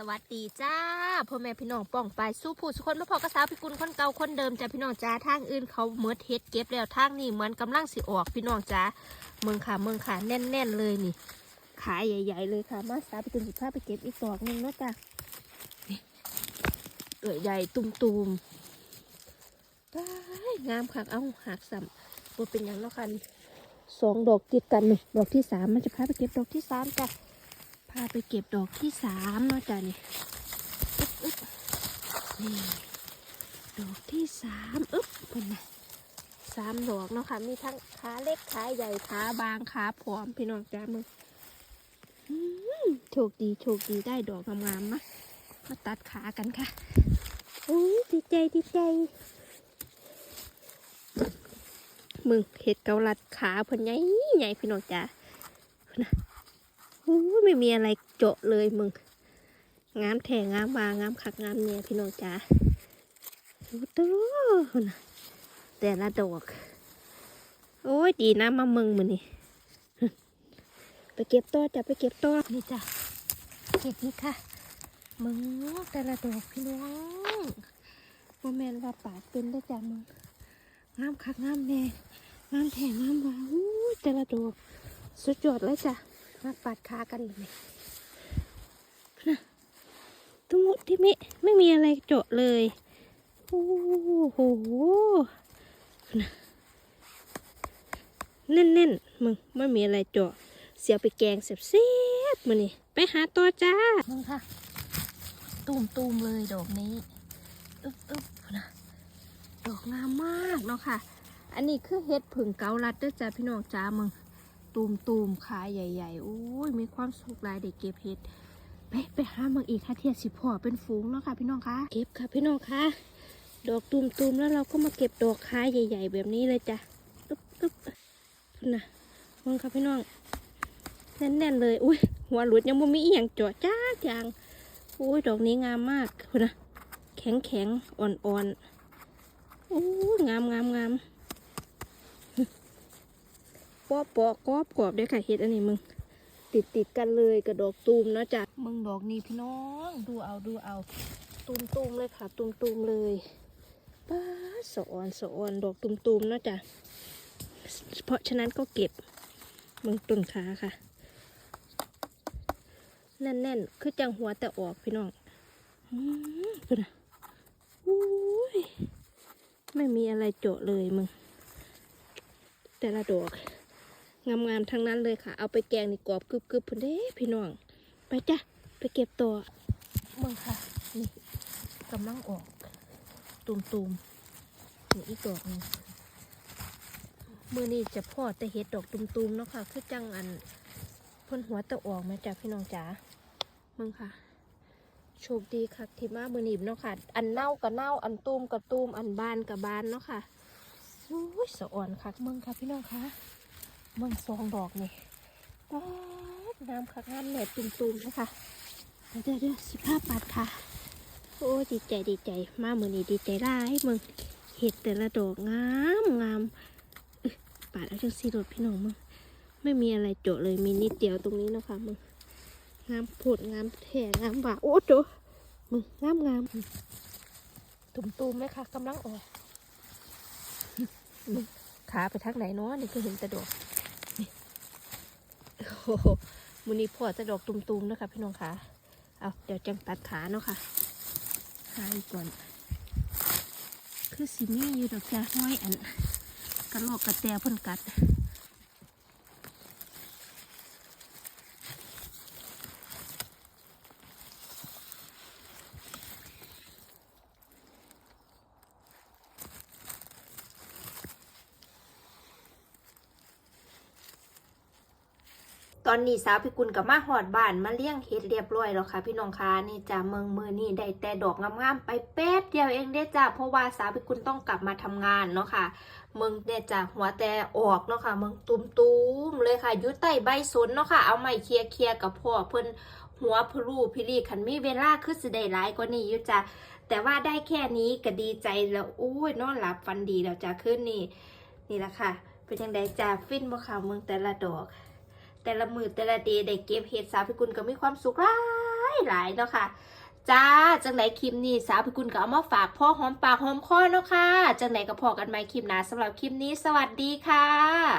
สวัสดีจ้าพ่อแม่พี่น้องป้องไปสู้ผู้สุคนมาพอกระสาวพี่กุลคนเก่าคนเดิมจ้าพี่น้องจ้าทางอื่นเขาเมิดเฮ็ดเก็บแล้วทางนี้เหมือนกำลังสิออกพี่น้องจ้าเมืองขาเมืองขาแน่น ๆ เลยนี่ ขาใหญ่ ๆ เลยค่ะ มาสาวพี่กุลสิพาไปเก็บอีกดอกหนึงนะจ้าเอ๋ยใหญ่ตุ่มๆได้งามค่ะเอาหักสัมบเป็นหยังเนาะค่ะนี่สองดอกติดกันนี่ดอกที่สามมันจะพาไปเก็บดอกที่สามจ้ะ พาไปเก็บดอกที่สามเนาะจ้ะนี่นี่ดอกที่สามอึ๊บเป็นไงสามดอกเนาะค่ะ มีทั้งขาเล็กขาใหญ่ขาบางขาผอมพี่น้องจ้ามึงอืมโชคดีโชคดีได้ดอกงามๆมามาตัดขากันค่ะอุ้ยดีใจดีใจ มึงเห็ดเกาลัดขาเพิ่นใหญ่ใหญ่พี่น้องจ้าโอ้ ยไม่มีอะไรเจาะเลยมึง งามแถงามวางามคักงามเนี่ยพี่น้องจ๋าดูตัวนะแต่ละดอก โอ้ยดีนะมามืองมือนี่ไปเก็บต้อจ้ะไปเก็บต้อนี่จ้ะเก็บนี่ค่ะมึงแต่ละดอกพี่น้องโมแมนว่าปากเป็นได้จ้ะมึงงามคักงามแน่งามแถงามวาอู้ยแต่ละดอกสุดยอดเลยจ้ะ มาปัดขากันเลยนะตรงนู้นที่ไม่ไม่มีอะไรเจาะเลย โอ้โหนะแน่นๆมึงไม่มีอะไรเจาะ เสียไปแกงเสียบๆมานี่ไปหาตัวจ้ามึงค่ะ ตูมๆเลยดอกนี้ อึ๊บอึ๊บนะดอกงามมากเนาะค่ะ อันนี้คือเห็ดผึ่งเกาลัดด้วยจ้าพี่น้องจ้ามึง ตูมตูมๆขาใหญ่ๆโอ้ยมีความสุขหลายเด็กเก็บเห็ดไปไปหามืองอีกค่ะเทียสิพ่อเป็นฝูงเนาะค่ะ พี่น้องคะเก็บค่ะพี่น้องคะดอกตูมตูมๆแล้วเราก็มาเก็บดอกขาใหญ่ ๆ แบบนี้เลยจ้ะอึ๊บอึ๊บนะมองค่ะพี่น้องแน่นๆเลยอุ้ยหัวหลุดยังไม่มีอีหยังจาะจ้าอย่างอุ้ยดอกนี้งามมากพุ่นะแข็งแข็งอ่อนๆโอ้ยงามงามงาม ปอปอกรอบกรอบเด้ค่ะเห็ดอันนี้มึง ติดติดกันเลยกับดอกตูมนะจ้ะมึงดอกนี้พี่น้อง ดูเอาดูเอา ตูมตูมเลยค่ะ ตูมตูมเลยป้าสะออนสะออนดอกตูมตูมนะจ้ะเพราะฉะนั้นก็เก็บมึงต้นขาค่ะ แน่นๆ คือจังหัวแต่ออกพี่น้องอืมเป็นอะอุ้ยไม่มีอะไรโจะเลยมึง แต่ละดอก งามๆทั้งนั้นเลยค่ะ เอาไปแกงนี่กรอบกรึบๆพุ่นเด้พี่น้อง ไปจ้ะ ไปเก็บตัวมึงค่ะ นี่กำลังออก ตุ่มๆนี่อีกดอกหนึงมือนี้จะพ่อแต่เห็ดดอกตุ่มๆเนาะค่ะ คือจังอันเพ่นหัวตะออกมาจากพี่น้องจ๋ามึงค่ะโชคดีค่ะที่มามือนีบเนาะค่ะ อันเน่ากับเน่า อันตูมกับตูมอันบานกับบานเนาะค่ะโอ้ยสะอ่อนค่ะมึงค่ะพี่น้องค่ะเมืองซองดอกนี่ป๊าดน้ำค่ะงามแหนบตุ่มๆนะคะเดี๋ยวเดี๋ยวสิบห้าบาทค่ะ โอ้ยดีใจดีใจ มาเมือนี้ดีใจร้ายเมืองเห็ดแต่ละดอกงามงามเอ้ยปาดเอาจังสีรถพี่น้องมึงไม่มีอะไรโจาะเลยมีนิดเดียวตรงนี้เนาะคะมึงงามโผดงามแท่งามบ่าโอ้โจมึงงามงามตุ่มๆไหมคะกำลังออกมึงขาไปทางไหนเนาะนี่ก็เห็นแต่ดอกโอ้โห มือนี้พอจะดอกตุ่มๆนะคะพี่น้องคะเอาเดี๋ยวจังตัดขาเนาะค่ะหาอีกก่อน คือสิมีอยู่ดอกจ้าห้อยอันกระโหลกกระแตเพ่นกัด อนนี้สาวพิกุลกับมาหอดบ้านมาเลี้ยงเฮ็ดเรียบร้อยแล้วค่ะ พี่น้องคะนี่จ้าเมืองมือนี่ได้แต่ดอกงามๆไปแป๊บเดียวเองเด้จ้าเพราะว่าสาวพิกุลต้องกลับมาทำงานเนาะค่ะเมืองเนี่ยจ้าหัวแต่ออกเนาะค่ะเมืองตุ้มๆเลยค่ะอยุใต้ใบสนเนาะค่ะเอาไม้เคลียร์เคลียร์กับพ่อเพิ่นหัวพลูพิรีขันมีเวลาคือสิได้หลายกว่านี้อยู่จ้าแต่ว่าได้แค่นี้ก็ดีใจแล้วอุ้ยนอนหลับฟันดีแล้วจ้าคืนนี้นี่แหละค่ะเป็นยังไงจ้าฟินบ่ค่ะเมืองแต่ละดอก แต่ละมือแต่ละเดย์ได้เก็บเห็ดสาวพิกุลก็มีความสุขหลายหลายเนาะค่ะจ้าจังไหนคลิปนี้สาวพิกุลก็เอามาฝากพ่อหอมปากหอมคอเนาะค่ะจังไหนก็พอกันใหม่คลิปหน้าสำหรับคลิปนี้ สวัสดีค่ะ